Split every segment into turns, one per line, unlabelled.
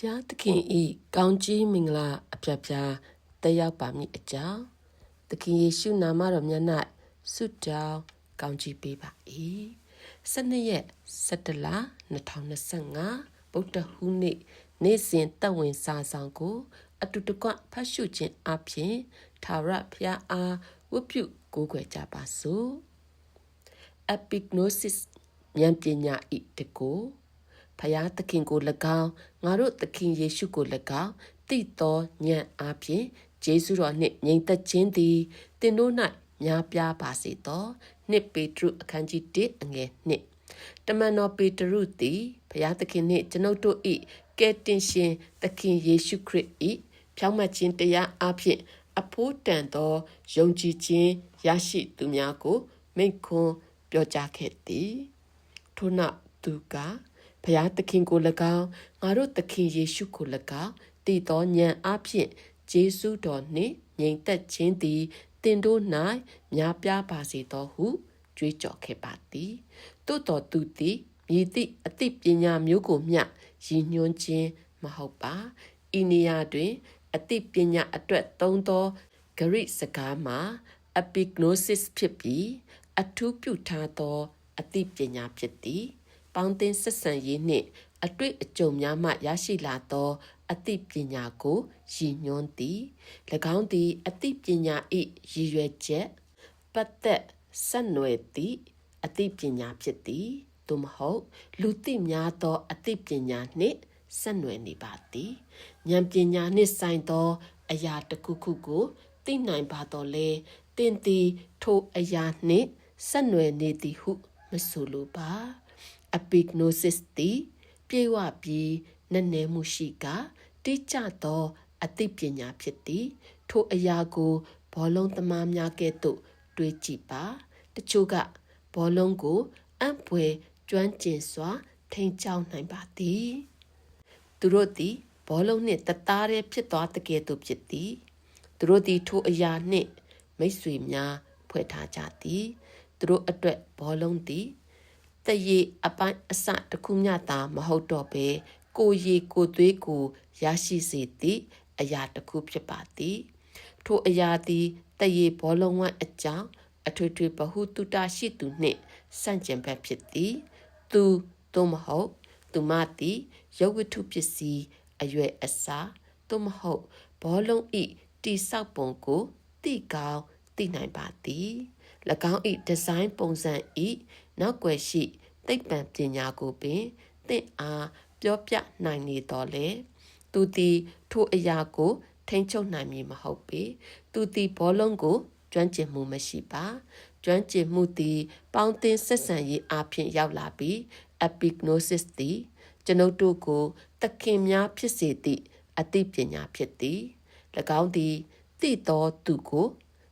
ဖျားသခင်ဤကောင်းကြီးမင်္ဂလာအပြတ်ပြားတက်ရောက်ပါမည်အကြောင်းသခင်ယေရှုနာမတော်မြတ်၌ဆုတောင်းကောင်းကြီးပေးပါ၏12ရက်17လ2025ဗုဒ္ဓဟူးနေ့နေ့စဉ်တက်ဝင်စာဆောင်ကို အတူတကွဖတ်ရှုခြင်းအပြင်သာရဖျားအားဝတ်ပြုကိုးကွယ်ကြပါစို့ epignosis ဉာဏ်ပညာဤတကို ဖယားသခင်ကို၎င်းငါတို့သခင်ယေရှုကို၎င်းတိတော်ညံ့အားဖြင့်ဂျေစုတော်နှင့်ငြိမ်သက်ခြင်းသည်တင်တို့၌များပြားပါစေသောနှစ်ပေတရုအခန်းကြီး1အငယ်1တမန်တော်ပေတရုသည်ဖယားသခင်နှင့်ကျွန်ုပ်တို့၏ကယ်တင်ရှင်သခင်ယေရှုခရစ်၏ဖြောင့်မတ်ခြင်းတရားအဖြစ်အဖို့တန်သောယုံကြည်ခြင်းရရှိသူများကိုမိန့်ခွန်းပြောကြားခဲ့သည်ထို့နောက်သူက ဖျားသခင်ကို၎င်းငါတို့သခင်ယေရှုကို၎င်းတည်သောဉာဏ်အဖြစ်ဂျေစုတော်နှင့်ငြိမ်သက်ခြင်းသည်တင်တို့၌များပြားပါစေသောဟုကြွေးကြော်ခဲ့ပါသည်သို့တော်သူသည်မြည်သည့်အသိပညာမျိုးကိုမျှရည်ညွှန်းခြင်းမဟုတ်ပါဤနေရာတွင်အသိပညာအတွက်သုံးသောဂရိစကားမှာ epignosis ဖြစ်ပြီးအထူးပြုထားသောအသိပညာဖြစ်သည် ပေါင်းသင်းဆက်ဆံရေးနှင့်အတွေ့အကြုံများမှရရှိလာသောအသိပညာကိုရည်ညွှန်းသည်၎င်းသည်အသိပညာ၏ရည်ရွယ်ချက်ပတ်သက်ဆက်နွယ်သည့်အသိပညာဖြစ်သည်သို့မဟုတ် လူသိများသောအသိပညာနှင့်ဆက်နွယ်နေပါသည်ဉာဏ်ပညာနှင့်ဆိုင်သော အရာတစ်ခုခုကိုသိနိုင်ပါတော့လေတင်သည်ထိုအရာနှင့်ဆက်နွယ်နေသည်ဟု မဆိုလိုပါ epignosis သည်ပြေဝပြီးနည်းနည်းမှုရှိကတိကျသောအသိပညာဖြစ်သည် ထိုအရာကိုဘောလုံးသမားများကဲ့သို့ တွေးကြည့်ပါတချို့ကဘောလုံးကိုအံ့ဖွယ်ကျွမ်းကျင်စွာ ထိန်ချောင်းနိုင်ပါသည် သူတို့သည်ဘောလုံးနှင့်တသားတည်းဖြစ်သွားတကယ်သို့ဖြစ်သည်သူတို့သည်ထိုအရာနှင့်မိတ်ဆွေများဖွဲ့ထားကြသည်သူတို့အတွက်ဘောလုံးသည် တရေအပိုင်းအစတစ်ခုမျှသာမဟုတ်တော့ပဲကိုရီကိုသွေးကိုရရှိစေသည့်အရာတစ်ခုဖြစ်ပါသည်ထိုအရာသည်တရေဘောလုံးဝမ်းအကြောင်းအထွေထွေဘဟုတုတရှိသူနှင့်ဆန့်ကျင်ဘက်ဖြစ်သည်သူသို့မဟုတ်သူမသည်ရုပ်ဝတ္ထုပစ္စည်းအရွယ်အစားသို့မဟုတ်ဘောလုံးဤတိဆောက်ပုံကိုတိကောင်းသိနိုင်ပါသည်၎င်းဤဒီဇိုင်းပုံစံဤ နောက်ွယ်ရှိသိပ္ပံပညာကိုပင်သင်အားပြောပြနိုင်နေတော်လေသူသည်ထိုအရာကို ထိန်းချုပ်နိုင်မည်မဟုတ်ပေသူသည်ဘောလုံးကိုကျွမ်းကျင်မှုမရှိပါကျွမ်းကျင်မှုသည်ပေါင်းသင်းဆက်ဆံရေးအပြင်ရောက်လာပြီး epignosis သည်ကျွန်ုပ်တို့ကိုတခင်များဖြစ်စေသည့်အသိပညာဖြစ်သည်၎င်းသည်သိသောသူကို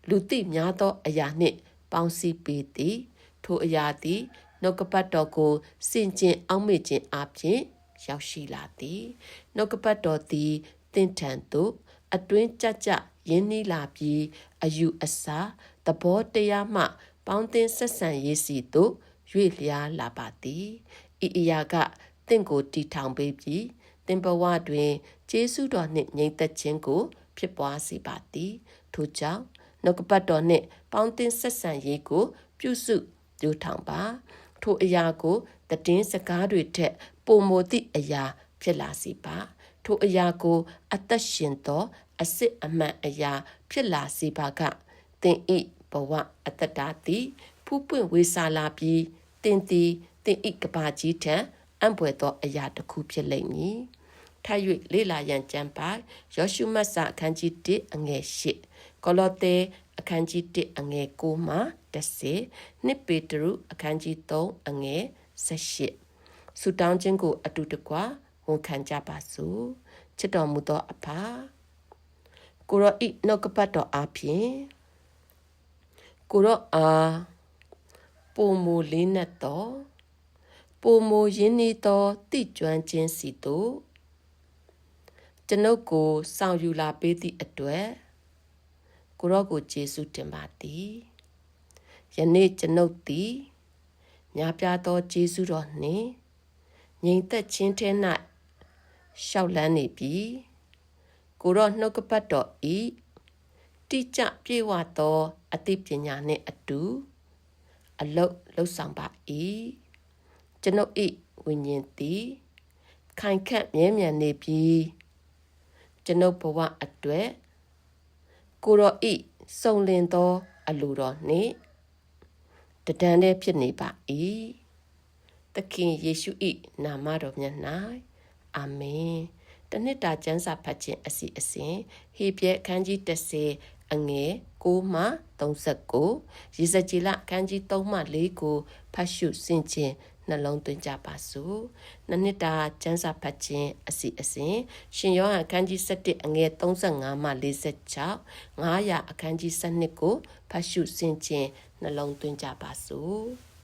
လူသိများသောအရာနှင့်ပေါင်းစည်းပေးသည် ထိုအရာသည်နှုတ်ကပတ်တော်ကိုစင်ကျင်အောက်မေ့ခြင်းအပြင်ရောက်ရှိလာသည်နှုတ်ကပတ်တော်သည်တင့်ထန်သို့အတွင်းကြကြရင်းနှီးလာပြီးအယူအဆသဘောတရားမှ ပေါင်းသင်းဆက်ဆံရေးစီသို့ရွေ့လျားလာပါသည်ဤအရာကတင့်ကိုတီထောင်ပေးပြီးတင်ဘဝတွင်ကျေးဇူးတော်နှင့်ငြိမ်သက်ခြင်းကို ဖြစ်ပွားစေပါသည်ထို့ကြောင့်နှုတ်ကပတ်တော်နှင့်ပေါင်းသင်းဆက်ဆံရေးကို ပြုစု ပြုထောင်ပါထိုအရာကိုတည်င်းစကားတွေထက်ပုံမသည့်အရာဖြစ်လာစေပါထိုအရာကို အသက်ရှင်သော အစစ်အမှန်အရာ ဖြစ်လာစေပါကသင်ဤဘဝအတ္တတာသည်ဖူးပွင့်ဝေစာလာပြီးတင်သည်တင်ဤကဘာကြီးထံအံ့ဘွယ်သောအရာတစ်ခုဖြစ်လိမ့်မည်ထပ်၍လေလာရန်ကြံပါယောရှုမတ်စာအခန်းကြီး1အငယ်8ကောလောသဲအခန်းကြီး1အငယ်9မှ 10နှစ်ပေတရုအခန်းကြီး3အငယ်18ဆူတောင်းခြင်းကို အတူတကွဝန်ခံကြပါစို့ချစ်တော်မူသောအဖကိုရောဤနှုတ်ကပတ်တော်အပြင်ကိုရောအားပုံမူလေးနဲ့တော်ပုံမူရင်းနေသောတိကျွမ်းခြင်းစီတို့ကျွန်ုပ်ကိုစောင့်ယူလာပေးသည့်အတွက်ကိုရောကိုကျေးဇူးတင်ပါသည် ယနေ့ကျွန်ုပ်သည်များပြားသောကျေးဇူးတော်နှင့်ငြိမ်သက်ခြင်းထဲ၌ရှောက်လန်းနေပြီကိုတော့နှုတ်ကပတ်တော်ဤတိကျပြေဝသောအသိပညာနှင့်အတူ အလုတ်လှုပ်ဆောင်ပါ၏ကျွန်ုပ်ဤဝိညာဉ်သည်ခိုင်ခန့်မြဲမြံနေပြီကျွန်ုပ်ဘဝအတွက်ကိုရောဤစုံလင်သော အလိုတော်နှင့် တဒန်းတည်းဖြစ်နေပါ၏သခင်ယေရှု၏နာမတော်မြတ်၌အာမင်တနှစ်တာကျမ်းစာဖတ်ခြင်းအစီအစဉ်ဟေပြဲအခန်းကြီး30အငယ်6မှ39ရေစကြည်လအခန်းကြီး3မှ4ကိုဖတ်ရှုဆင်ခြင် နှလုံးသွင်းကြပါစို့နှစ်နှစ်တာကျမ်းစာဖတ်ခြင်းအစီအစဉ်ရှင်ယောဟန်အခန်းကြီး7အငယ်35မှ46 900အခန်းကြီး7ကိုဖတ်ရှုဆင်ခြင်နှလုံးသွင်းကြပါစို့